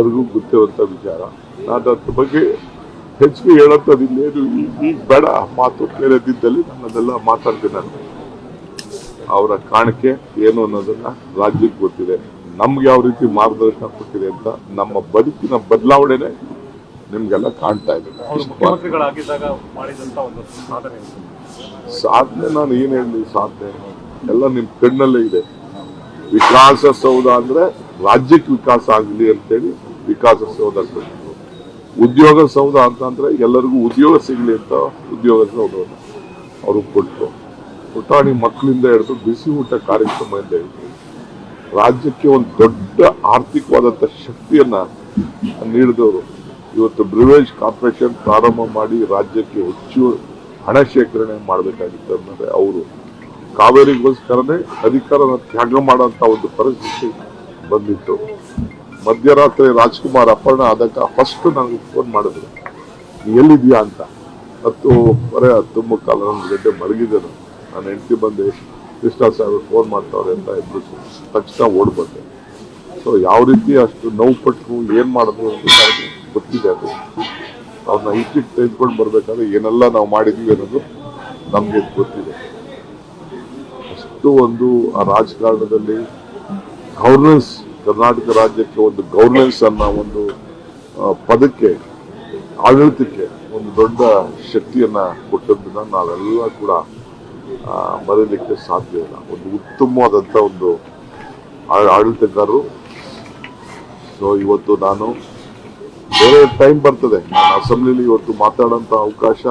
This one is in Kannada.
ಎಲ್ಲರಿಗೂ ಗೊತ್ತಿರುವಂತ ವಿಚಾರ. ನಾನು ಅದ್ರ ಬಗ್ಗೆ ಹೆಚ್ಚಿಗೆ ಹೇಳೋಂಥದ್ದು ಇನ್ನೇನು ಈಗ ಬೇಡ ಮಾತು ಬೇರೆದಿದ್ದಲ್ಲಿ ನಾನು ಅದೆಲ್ಲ ಮಾತಾಡ್ತೀನಿ ನಾನು. ಅವರ ಕಾಣಿಕೆ ಏನು ಅನ್ನೋದನ್ನ ರಾಜ್ಯಕ್ಕೆ ಗೊತ್ತಿದೆ. ನಮ್ಗೆ ಯಾವ ರೀತಿ ಮಾರ್ಗದರ್ಶನ ಕೊಟ್ಟಿದೆ ಅಂತ ನಮ್ಮ ಬದುಕಿನ ಬದಲಾವಣೆನೆ ನಿಮ್ಗೆಲ್ಲ ಕಾಣ್ತಾ ಇದೆ. ಸಾಧನೆ. ನಾನು ಏನ್ ಹೇಳಿ ಸಾಧನೆ. ಎಲ್ಲ ನಿಮ್ ಕಣ್ಣಲ್ಲೇ ಇದೆ. ವಿಕಾಸಸೌಧ ಅಂದ್ರೆ ರಾಜ್ಯಕ್ಕೆ ವಿಕಾಸ ಆಗಲಿ ಅಂತೇಳಿ ವಿಕಾಸಸೌಧ ಕಟ್ಟಿದ್ರು ಉದ್ಯೋಗ ಸೌಧ ಅಂತಂದ್ರೆ ಎಲ್ಲರಿಗೂ ಉದ್ಯೋಗ ಸಿಗಲಿ ಅಂತ ಉದ್ಯೋಗ ಸೌಧವನ್ನು ಅವರು ಕೊಟ್ಟರು ಪುಟಾಣಿ ಮಕ್ಕಳಿಂದ ಹಿಡಿದು ಬಿಸಿ ಊಟ ಕಾರ್ಯಕ್ರಮದಿಂದ ಹಿಡಿದು ರಾಜ್ಯಕ್ಕೆ ಒಂದು ದೊಡ್ಡ ಆರ್ಥಿಕವಾದಂಥ ಶಕ್ತಿಯನ್ನ ನೀಡಿದವರು. ಇವತ್ತು ಬ್ರಿವೇಜ್ ಕಾರ್ಪೊರೇಷನ್ ಪ್ರಾರಂಭ ಮಾಡಿ ರಾಜ್ಯಕ್ಕೆ ಹೆಚ್ಚು ಹಣ ಶೇಖರಣೆ ಮಾಡಬೇಕಾಗಿತ್ತು ಅಂದರೆ ಅವರು. ಕಾವೇರಿಗೋಸ್ಕರನೇ ಅಧಿಕಾರನ ತ್ಯಾಗ ಮಾಡೋಂಥ ಒಂದು ಪರಿಸ್ಥಿತಿ ಬಂದಿತ್ತು. ಮಧ್ಯರಾತ್ರಿ ರಾಜ್ಕುಮಾರ್ ಅಪರ್ಣ ಆದಾಗ ಫಸ್ಟ್ ನನಗೆ ಫೋನ್ ಮಾಡಿದ್ರು. ಎಲ್ಲಿದೆಯಾ ಅಂತ? ಹತ್ತು ಬರೇ ಹತ್ತು ಮುಕ್ಕಾಲ ಒಂದು ಗಂಟೆ ಮಲಗಿದ್ದೇನೆ. ನಾನು ಹೆಂಡತಿ ಬಂದು ಕೃಷ್ಣ ಸಾಹೇಬ್ ಫೋನ್ ಮಾಡ್ತಾವ್ರೆ ಅಂತ ಇಬ್ಬರು ತಕ್ಷಣ ಓಡ್ ಬಂದೆ ಸೊ ಯಾವ ರೀತಿ ಅಷ್ಟು ನೋವು ಪಟ್ಟರು ಏನು ಮಾಡಿದ್ರು ಅಂತ ಗೊತ್ತಿದೆ ಅದು. ಅವ್ರನ್ನ ಈಚಿಗೆ ತೆಗೆದುಕೊಂಡು ಬರಬೇಕಾದ್ರೆ ಏನೆಲ್ಲ ನಾವು ಮಾಡಿದ್ವಿ ಅನ್ನೋದು ನಮಗೆ ಗೊತ್ತಿದೆ. ಅಷ್ಟು ಒಂದು ಆ ರಾಜಕಾರಣದಲ್ಲಿ ಗವರ್ನೆನ್ಸ್ ಕರ್ನಾಟಕ ರಾಜ್ಯಕ್ಕೆ ಒಂದು ಗೌರ್ನೆನ್ಸ್ ಅನ್ನೋ ಒಂದು ಪದಕ್ಕೆ, ಆಡಳಿತಕ್ಕೆ ಒಂದು ದೊಡ್ಡ ಶಕ್ತಿಯನ್ನ ಕೊಟ್ಟದ್ದನ್ನ ನಾವೆಲ್ಲ ಕೂಡ ಮರೀಲಿಕ್ಕೆ ಸಾಧ್ಯ ಇಲ್ಲ. ಒಂದು ಉತ್ತಮವಾದಂತ ಒಂದು ಆಡಳಿತಗಾರರು. ಸೊ ಇವತ್ತು ನಾನು ಬೇರೆ ಟೈಮ್ ಬರ್ತದೆ. ನಾನು ಅಸೆಂಬ್ಲಿಲಿ ಇವತ್ತು ಮಾತಾಡೋಂತ ಅವಕಾಶ